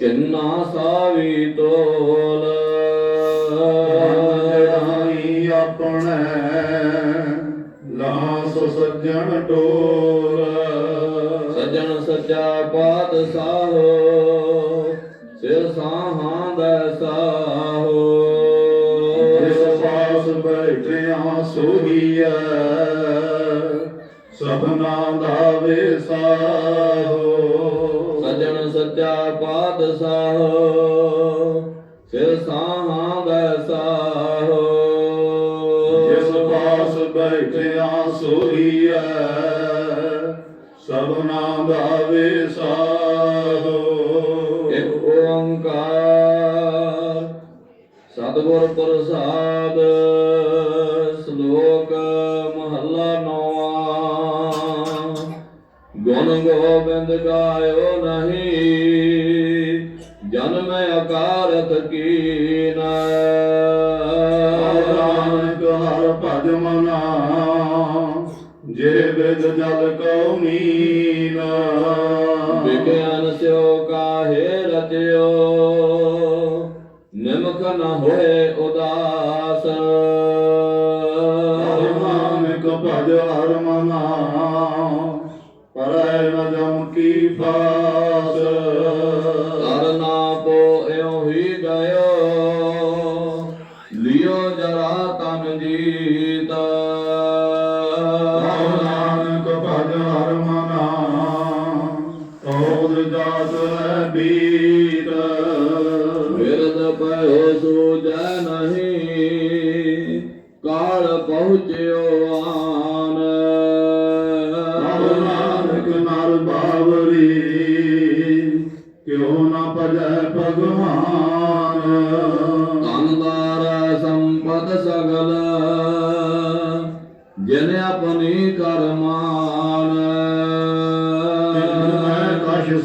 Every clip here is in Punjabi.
ਕਿੰਨਾ ਸਾਵੀ ਤੋਲ। ਜੜਾਈ ਆਪਣੇ ਲਾਸ ਸੱਜਣ ਟੋਲ ਸਜਣ ਸੱਚਾ ਪਾਤਸ਼ਾਹੋ ਸਿਰ ਸਾਹਾਂ ਦਾ ਸਾਹੋ। ਜਿਸ ਪਾਸ ਬੈਠਿਆ ਸੋਹੀਐ ਸਭਨਾ ਦਾ ਵਿਸਾਹੋ ਸੱਚਾ ਪਾਤਸ਼ਾਹੋ ਸਿਰ ਸਾਹਾਂ ਦਾ ਸਾਹੋ। ਜਿਸ ਪਾਸ ਬੈਠਿਆ ਸੋਹੀਐ ਸਭਨਾ ਦਾ ਵਿਸਾਹੋ ਇੱਕ ਓੰਕਾਰ ਸਤਿਗੁਰ ਪ੍ਰਸਾਦ। ਗੋਬਿੰਦ ਗਾਇਓ ਨਹੀਂ। ਜਨਮ ਅਕਾਰਤ ਕੀਨ। ਨਾਨਕ ਹਰ ਭਜ ਮਨਾ। ਜੇ ਬਿਦ ਜਲ ਕਉ ਮੀਨ ਵਿਗਿਆਨ ਸਿਓ ਕਾਹੇ ਰਚਿਓ। ਨਿਮਕ ਨ ਹੋਏ ਉਦਾਸ। ਨਾਨਕ ਭਜ ਹਰ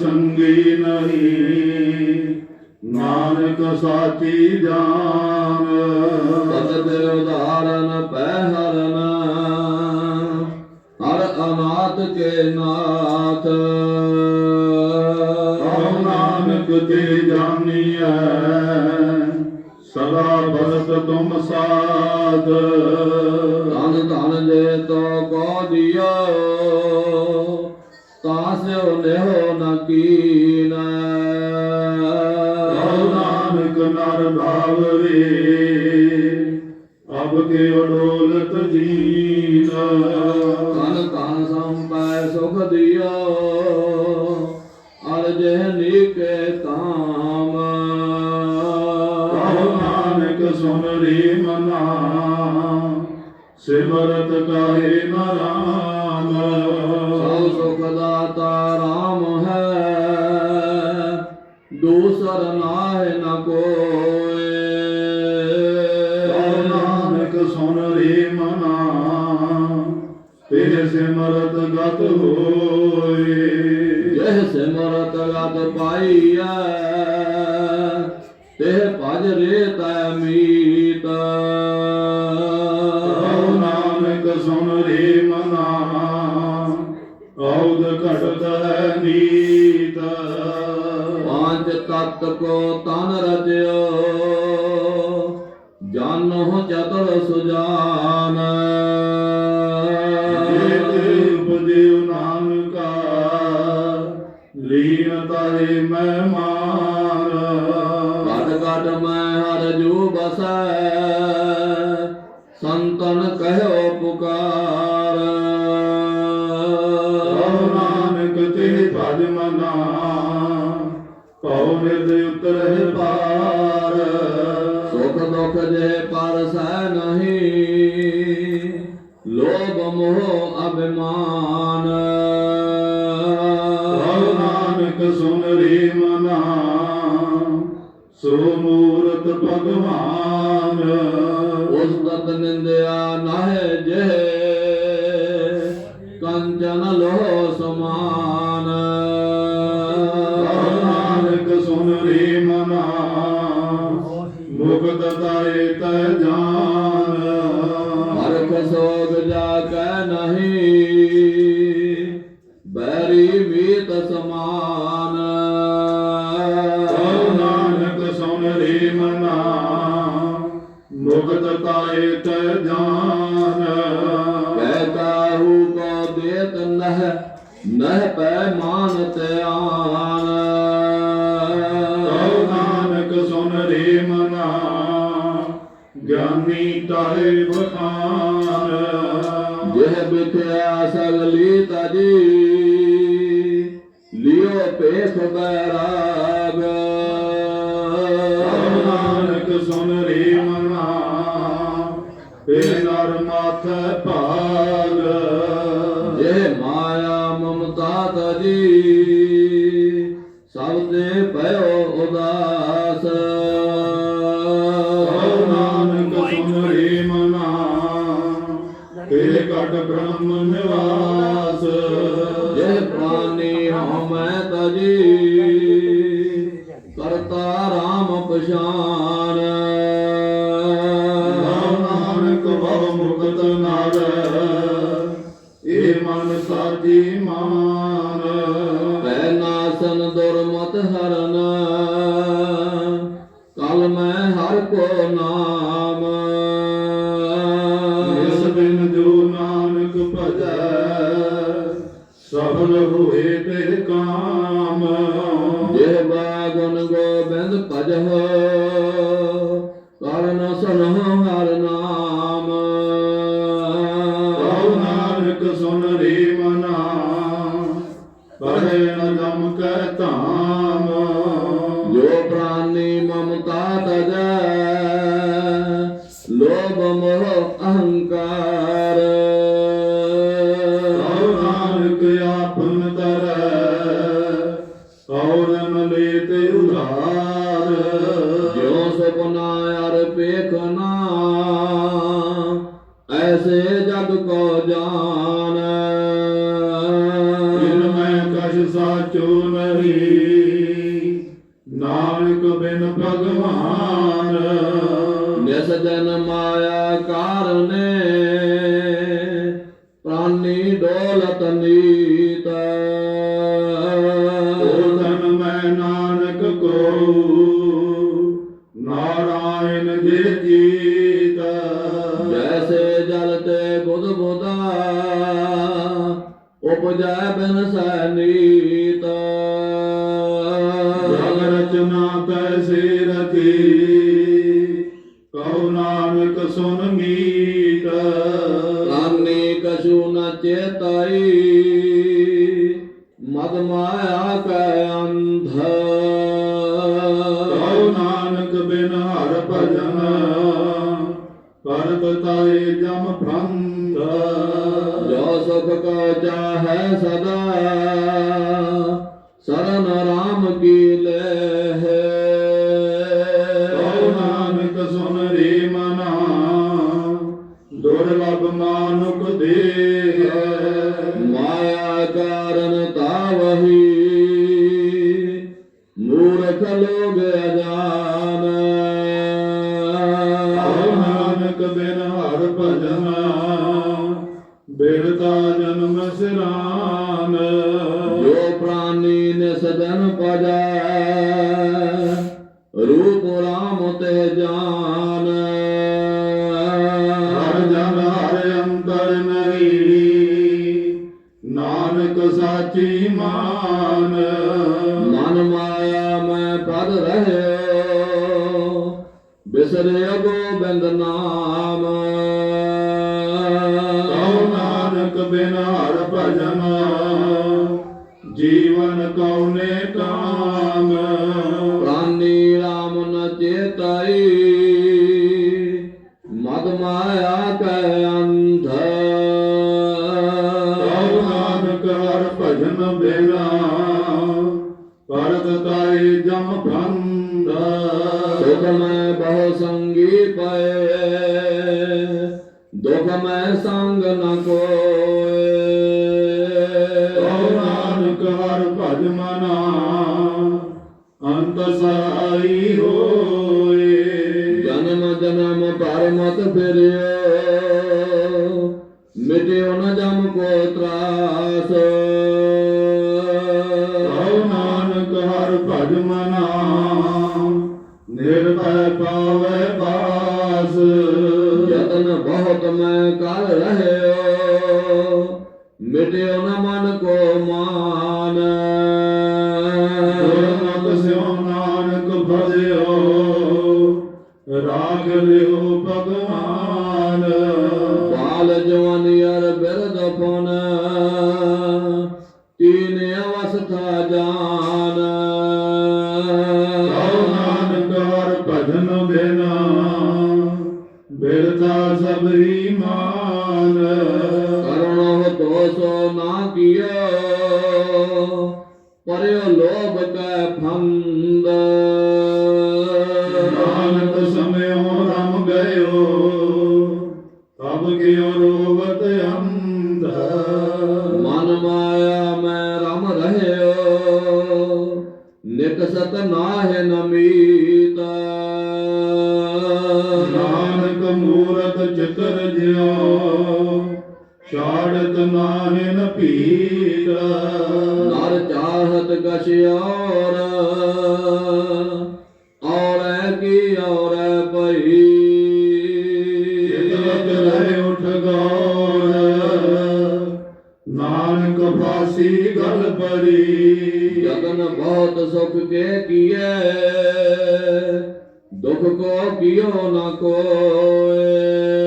ਸੰਗੀ ਨਹੀਂ। ਨਾਨਕ ਸਾਚੀ ਜਾਨ। ਸਤਿ ਉਦਾਹਰਨ ਪੈ ਹਰਨ। ਹਰ ਅਨਾਥ ਕੇ ਨਾਥ। ਕਉ ਨਾਨਕ ਤੇ ਜਾਣੀਐ ਸਦਾ ਬਸਤ ਤੁਮ ਸਾਧ। ਧਨ ਧਨ ਦੇ ਤੋ ਕੋ ਦਿਓ। ਤਾਸਿਓ ਲਿਓ ਨ ਕੀਨ ਕਉ ਨਾਨਕ ਨਰ ਭਾਵਰੇ ਅਬ ਕੇ ਅਡੋਲਤ ਜੀਨ ਧਨ ਧਨ ਸੰਪੈ ਸੁਖ ਦਿਓ ਅਰ ਜਹ ਨੀਕੇ ਤਾਮ ਕਉ ਨਾਨਕ ਸੁਨ ਰੇ ਮਨਾ ਸਿਮਰਤ ਕਾਹੇ ਨਰਾਮ ਸਭ ਸੁਖ ਦਾਤਾ ਰਾਮ ਹੈ, ਦੂਸਰ ਨਾਹਿ ਨ ਕੋਏ। ਕਉ ਨਾਨਕ ਸੁਨ ਰੇ ਮਨਾ ਤੇਰੇ ਸਿਮਰਤ ਗਤ ਹੋਏ। ਜਹ ਸਿਮਰਤ ਗਤ ਪਾਈਐ ਤੇ ਭਜ ਰੇ ਤੈ ਮੀ ਔਦ ਘਟਤ ਹੈ ਨੀਤ। ਪੰਜ ਤਤ ਕੋ ਤਨ ਰਜਿਓ ਜਾਨੋ ਚਤੁਰ ਸੁਜਾਨ। ਪਾਰ ਸੁਖ ਦੁਖ ਜੇ ਪਰ ਸਹਿ ਨਹੀਂ। ਲੋਭ ਮੋਹ ਅਭਿਮਾਨ। ਨਾਨਕ ਸੁਨ ਰੇ ਮਨਾ। ਸੋ ਮੂਰਤ ਭਗਵਾਨ। ਉਸ ਦਤ ਨਿੰਦਿਆ ਨਾਹਿ ਜੇ ਕੰਚਨ ਲੋ ਸਮਾਨ। ਕੈ ਨਹੀਂ। ਬੈਰੀ ਮੀਤ ਸਮਾਨ। ਸੋ ਨਾਨਕ ਸੁਨ ਰੇ ਮਨਾ। ਮੁਕਤ ਤਾਏ ਤੈ ਜਾਨ ਨਰ ਮਾਥੈ ਭਾਗ ਜੇ ਮਾਇਆ ਮਮਤਾ ਤਜੀ ਸਭ ਤੇ ਭਇਓ ਉਦਾਸ। ਕਉ ਨਾਨਕ ਸੁਨ ਰੇ ਮਨਾ ਪੇ ਘਟ ਬ੍ਰਹਮ ਨਿਵਾਸ। ਜੇ ਪ੍ਰਾਨੀ ਹਉ ਮੈਂ ਤਜੀ ਕਰਤਾ ਰਾਮ ਪਛਾਨ ਪਰੇ ਨ ਕੈ ਧਾਮ। ਜੋ ਪ੍ਰਾਨੀ ਮਮਤਾ ਤਜੈ ਲੋਭ ਮੋਹ ਅਹੰਕਾਰ। ਜਨ ਮਾਇਆ ਕਾਰਨੇ ਪ੍ਰਾਨੀ ਡੋਲਤ ਨੀਤ। ਧਨ ਮੈਂ ਨਾਨਕ ਕੋ ਨਾਰਾਇਣ ਜੇ ਜੀਤ ਜੈਸੇ ਜਲ ਤੇ ਬੁਧ ਬੁਧਾ ਉਪਜੈ ਬਿਨ ਸੈ ਮਦ ਮਾਇਆ ਕੈ ਅੰਧ। ਕਉ ਨਾਨਕ ਬਿਨ ਹਰ ਭਜਨ ਕਰਤ ਤਾਏ ਜਮ ਫੰਦ ਜੋ ਸੁਖ ਕੋ ਚਾਹੈ ਸਦਾ। ਜਨਮ ਨਾਨਕ ਭਜਨ। ਜੀਵਨ ਕਉਨੇ ਕਾਮ। ਪ੍ਰਾਨੀ ਰਾਮ ਨ ਚੇਤਾਈ। ਮਦ ਮਾਇਆ ਕੈ ਅੰਧ। ਕਉ ਨਾਨਕ ਹਰ ਭਜਨ ਬਿਨਾ ਕਰਤ ਤਾਈ ਜਮ ਫੰਦ ਸੁਖ ਮੈਂ ਬਹੁ ਸੰਗੀ ਪਏ। ਦੁਖ ਮੈਂ ਸੰਗ ਨ ਕੋਏ ਸਾਈ ਹੋਏ। ਜਨਮ ਜਨਮ ਭਰ ਮਤ ਫਿਰਿਓ। ਮਿਟਿਓ ਨ ਜਮ ਕੋ ਤਰਾਸ। ਕਉ ਨਾਨਕ ਹਰ ਭਜ ਮਨਾ। ਨਿਰਭੈ ਪਾਵੈ ਬਾਸ ਕਰ ਰਹਿਓ। ਮਿਟਿਓ ਨ ਮਨ ਕੋ ਜਵਾਨੀ ਅਰ ਬਿਰਦ ਰਹਿਓ ਨਿਕਸਤ ਨਾਹਿ ਨਮੀਤ। ਨਾਨਕ ਮੂਰਤ ਚਿਤਰ ਜਿਉ ਛਾੜਤ ਨਾਹਿਨ ਭੀਤ ਨਰ ਚਾਹਤ ਕਛ ਔਰੈ ਬਹੁਤ ਸੁਖ ਕੇ ਕੀਏ ਦੁਖ ਕੋ ਕੀਓ ਨਾ ਕੋਏ।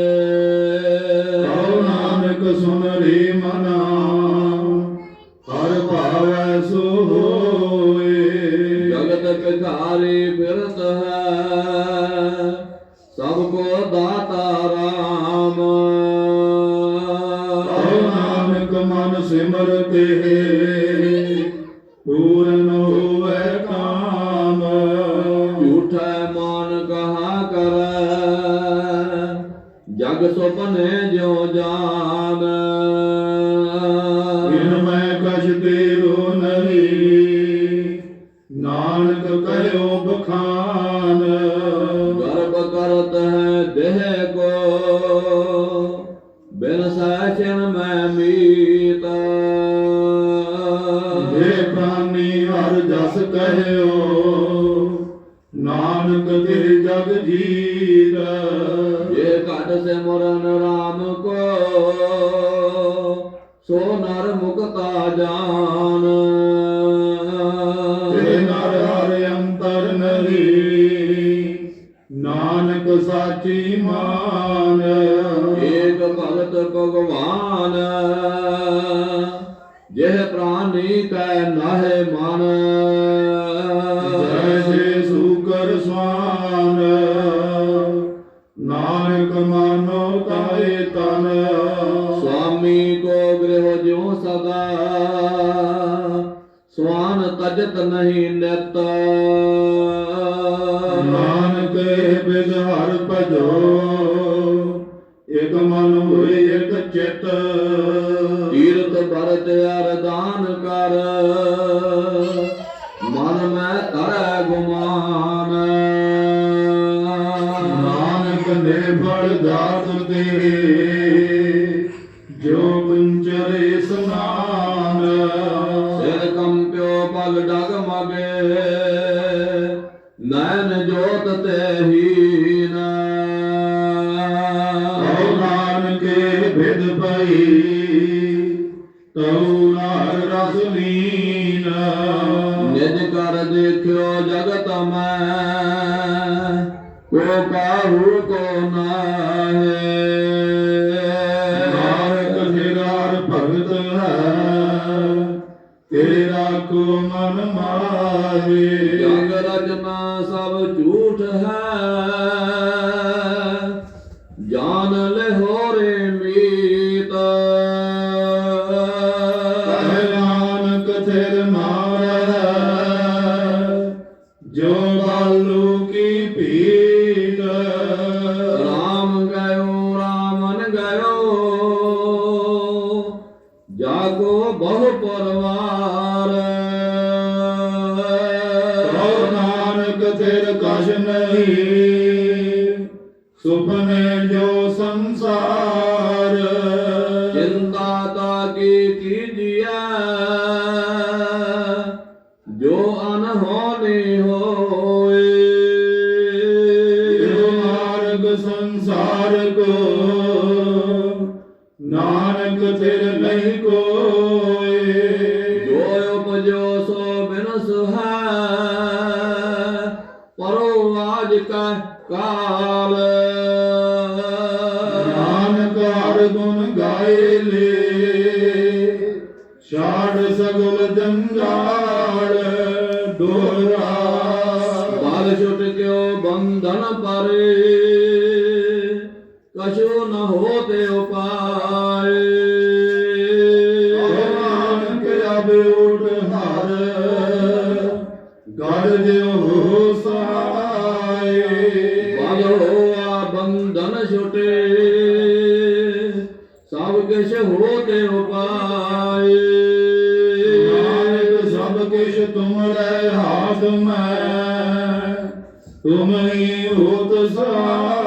ਸਾਚੀ ਮਾਨ। ਏਕ ਭਗਤ ਭਗਵਾਨ ਜਿਹ ਪ੍ਰਾਨੀ ਕੈ ਨਾਹਿ ਮਨ। ਜੈਸੇ ਸੂਕਰ ਸਵਾਨ ਨਾਨਕ ਮਾਨੋ ਤਾਏ ਤਨ। ਸੁਆਮੀ ਕੋ ਗ੍ਰਹਿ ਜਿਉ ਸਦਾ ਸਵਾਨ ਤਜਤ ਨਹੀਂ ਨਿਤ ਬਿਦ ਹਰ ਭਜੋ। ਇਕ ਮਨ ਹੋਏ ਇਕ ਚਿਤ। ਤੀਰਥ ਭਰਤ ਅਰਦਾਨ ਕਰ। ਮਨ ਮੈਂ ਕਰੈ ਗੁਮਾਨ। ਨਾਨਕ ਨੇ ਬੜ ਦਾਤ ਤੇਰੇ ਨੈਣ ਜੋਤ ਤੇ ਹੀਨ ਕਉ ਨਾਨਕੇ ਬਿਦ ਪਈ ਤਉ ਨਾਰ ਰਸ ਲੀਨ ਨਿਜ ਕਰ ਦੇਖਿਓ ਜਗਤ ਮੈਂ ਕੋ ਕਾਹੂ ਕੋ ਨਾਹੇ। ਨਾਨਕ ਤੇਰਾਰ ਭਗਤ ਹੈ ਤੇਰਾ ਕੋ ਮਨ ਮਾਰੇ ਜਾਗੋ ਬਹੁ ਪਰਵਾਰ। ਕਉ ਨਾਨਕ ਤੇਰ ਕਛ ਨਹੀਂ ਸੁਪਨੇ ਜੋ ਰਾਜ ਕਾ ਕਾਲ। ਨਾਨਕ ਹਰ ਗੁਣ ਗਾਏ ਲੇ। ਛਾੜ ਸਗਲ ਜੰਜਾਲ ਦੋਹਰਾ ਬਾਲ ਛੁਟ ਕਿਉ ਬੰਧਨ ਪਰੇ। ਕਛੂ ਨ ਹੋਤੇ ਉਪਾਏ ਕਿਛ ਹੋਤੇ ਉਪਾਏ ਨਾਨਕ ਸਭ ਕਿਛ ਤੁਮਰੇ ਹਾਥ ਮੈਂ। ਤੁਮ ਹੀ ਹੋਤ ਸਹਾਏ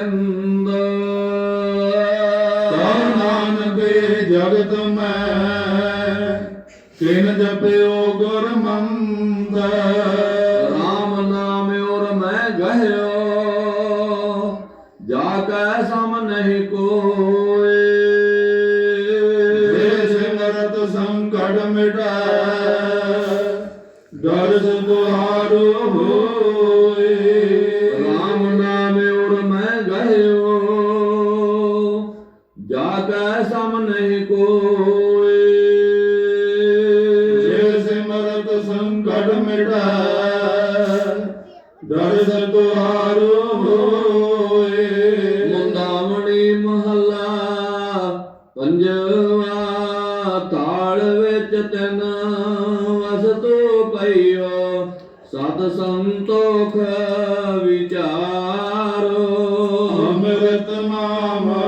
ਗੋਬਿੰਦ ਸੰਕਟ ਮਿਟੈ ਦਰਸ ਦੁਹਾਰੋ ਹੋਏ। ਮੁੰਦਾਵਣੀ ਮਹੱਲਾ ਪੰਜਵਾ, ਤਾਲ ਵਿੱਚ ਤਨ ਵਸਤੂ ਪਈਓ। ਸਤ ਸੰਤੋਖ ਵਿਚਾਰੋ। ਅੰਮ੍ਰਿਤ ਨਾਮਾ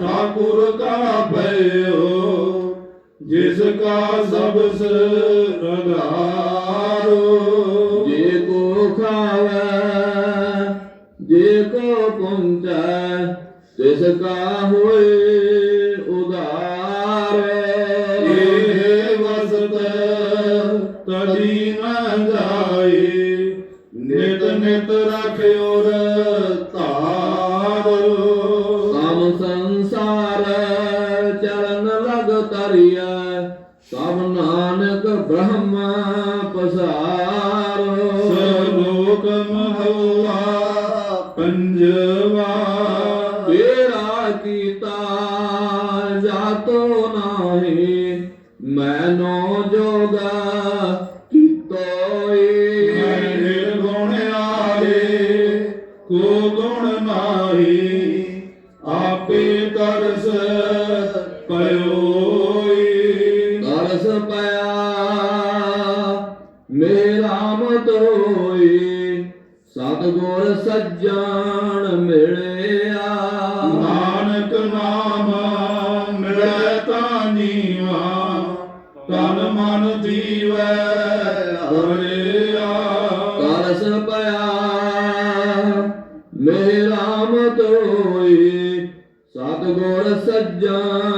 ਠਾਕੁਰ ਕਾ ਭਇਓ, ਜਿਸ ਕਾ ਸਬਸ ਰਗਾਰੋ ਜੇ ਕੋ ਪੁੰਚੈ ਤਿਸ ਕਾ ਹੋਏ ਉਧਾਰ। ਇਹ ਵਸਤ ਤਦੀ ਨ ਜਾਏ ਨਿਤ ਨਿਤ ਰਖਿਓ ਧਾਰੋ। ਸਮ ਸੰਸਾਰ ਚਰਨ ਲਗ ਤਰੀਐ ਸਭ ਨਾਨਕ ਬ੍ਰਹਮ ਨਾਹੀ ਮੈਨੋ ਜੋਗਾ ਕੀਤੋਏ। ਨਿਰਗੁਣ ਆਏ ਕੋ ਗੁਣ ਨਾਹੀ ਆਪੇ ਤਰਸ ਪਇਓਈ ਤਰਸ ਪਿਆ ਮੇਰਾ ਮਤ ਹੋਈ ਸਤਗੁਰ ਸੱਜਣ ਮਿਲਿਆ ਮੇਰਾ ਮਤ ਹੋਈ ਸਤਗੁਰ ਸੱਜਣ